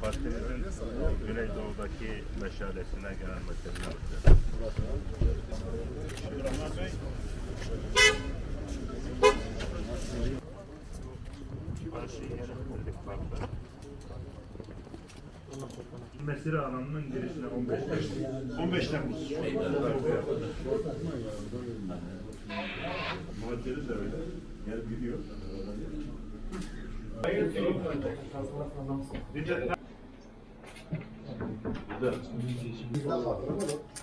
Partimizin Güneydoğu'daki meşalesine genel meseleler. Mesire alanının girişine 15 Temmuz. 15 Temmuz. Muhaciri de öyle. Gel gidiyor.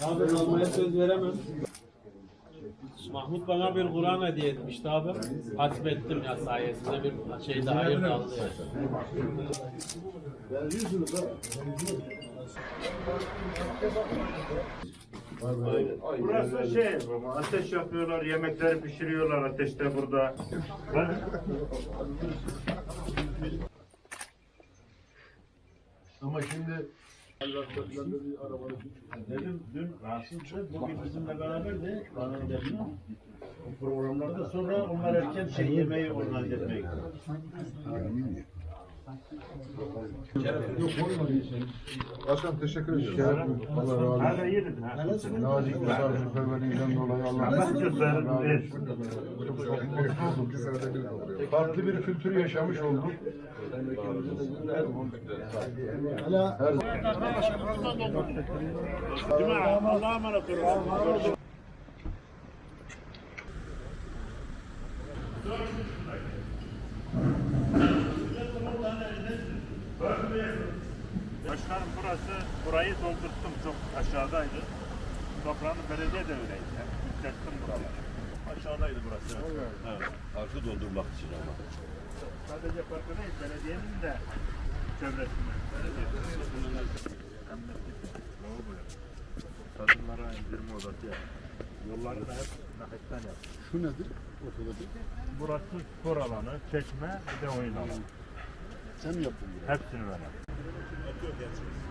Abi almaya söz veremem. Mahmut bana bir Kur'an hediye etmişti abi. Hatmettim ya sayesinde bir şey daha hayırlı aldı yani. Burası şey, baba, ateş yapıyorlar, yemekleri pişiriyorlar ateşte burada. Ama şimdi Dedim dün rahatsızdı, bugün bizimle beraber de bana dedim, programlarda sonra onlar erken şey yemeği organize etmeye gidiyor. Başkan teşekkür ederim. Allah razı olsun. Hala iyi dedin ha. Nazik misafirperverliğinden dolayı Allah. Farklı bir kültür yaşamış olduk. Allah'a emanet olun. Başkanım burası, burayı doldurttum çok aşağıdaydı. Toprağını belediye de öyleydi. Yani yükselttim buraları. Aşağıdaydı burası. Evet. Parkı doldurmak için ama. Sadece parkı değil, belediyenin de çevresinde. Kadınlara indirme odası yaptı. Yolları da hep nakitten yaptı. Şu nedir? Ortadaki. Burası spor alanı, çeşme, bir de oyun alanı. Sen mi yaptın bunu? Hepsini ben yaptım.